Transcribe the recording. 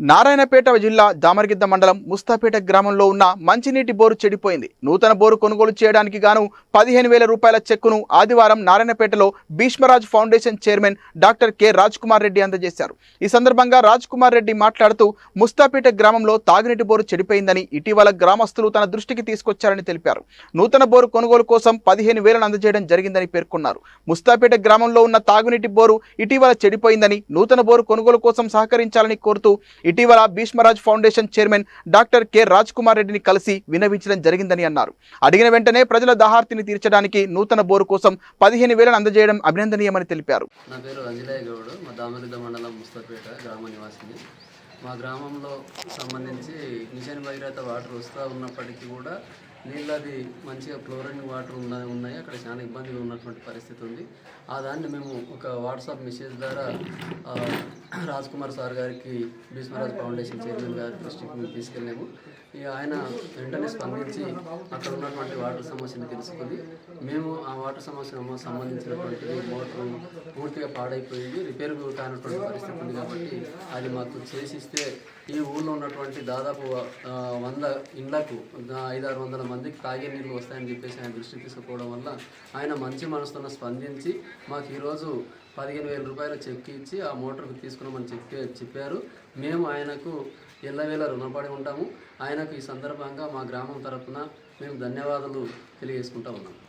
నారాయణపేట జిల్లా దామరగిద్ద మండలం ముస్తాపేట గ్రామంలో ఉన్న మంచినీటి బోరు చెడిపోయింది. నూతన బోరు కొనుగోలు చేయడానికి గాను పదిహేను వేల రూపాయల చెక్కును ఆదివారం నారాయణపేటలో Bheeshmaraj foundation chairman doctor K. Raj Kumar Reddy అందజేశారు. ఈ సందర్భంగా రాజ్ కుమార్ రెడ్డి మాట్లాడుతూ ముస్తాపేట గ్రామంలో తాగునీటి బోరు చెడిపోయిందని ఇటీవల గ్రామస్తులు తన దృష్టికి తీసుకొచ్చారని తెలిపారు. నూతన బోరు కొనుగోలు కోసం పదిహేను వేలను అందజేయడం జరిగిందని పేర్కొన్నారు. ముస్తాపేట గ్రామంలో ఉన్న తాగునీటి బోరు ఇటీవల చెడిపోయిందని నూతన బోరు కొనుగోలు కోసం సహకరించాలని కోరుతూ ఇటీవల Bheeshmaraj foundation chairman doctor K. Raj Kumar రెడ్డిని కలిసి వినవించడం జరిగిందని అన్నారు. అడిగిన వెంటనే ప్రజల దహార్తిని తీర్చడానికి నూతన బోరు కోసం పదిహేను వేలను అందజేయడం అభినందనీయమని తెలిపారు. నా పేరు అంజనేయ గౌడ్. మా దామరిద్ద మండలం ముస్తపేట గ్రామ నివాసిని. మా గ్రామంలో సంబంధించి మిషన్ భగీరథ వాటర్ వస్తూ ఉన్నప్పటికీ కూడా నీళ్ళది మంచిగా ఫ్లోరైన్ వాటర్ ఉన్న ఉన్నాయి. అక్కడ చాలా ఇబ్బందిగా ఉన్నటువంటి పరిస్థితి ఉంది. ఆ దాన్ని మేము ఒక వాట్సాప్ మెసేజ్ ద్వారా రాజ్ కుమార్ సార్ గారికి భీష్మరాజ్ ఫౌండేషన్ చైర్మన్ గారి దృష్టికి మేము తీసుకెళ్ళాము. ఇక ఆయన వెంటనే స్పందించి అక్కడ ఉన్నటువంటి వాటర్ సమస్యను తెలుసుకొని మేము ఆ వాటర్ సమస్యను సంబంధించినటువంటి మోటార్ పూర్తిగా పాడైపోయింది రిపేర్ కానటువంటి పరిస్థితి ఉంది కాబట్టి అది మాకు చేసిస్తే ఈ ఊళ్ళో ఉన్నటువంటి దాదాపు వంద ఇండ్లకు ఐదారు వందల మందికి తాగే నీళ్ళు వస్తాయని చెప్పేసి ఆయన దృష్టికి తీసుకోవడం వల్ల ఆయన మంచి మనసుతో స్పందించి మాకు ఈరోజు పదిహేను వేల రూపాయలు చెక్ ఇచ్చి ఆ మోటార్కి తీసుకున్నామని చెప్పి చెప్పారు. మేము ఆయనకు ఎల్లవేళ రుణపడి ఉంటాము. ఆయనకు ఈ సందర్భంగా మా గ్రామం తరఫున మేము ధన్యవాదాలు తెలియజేసుకుంటా ఉన్నాము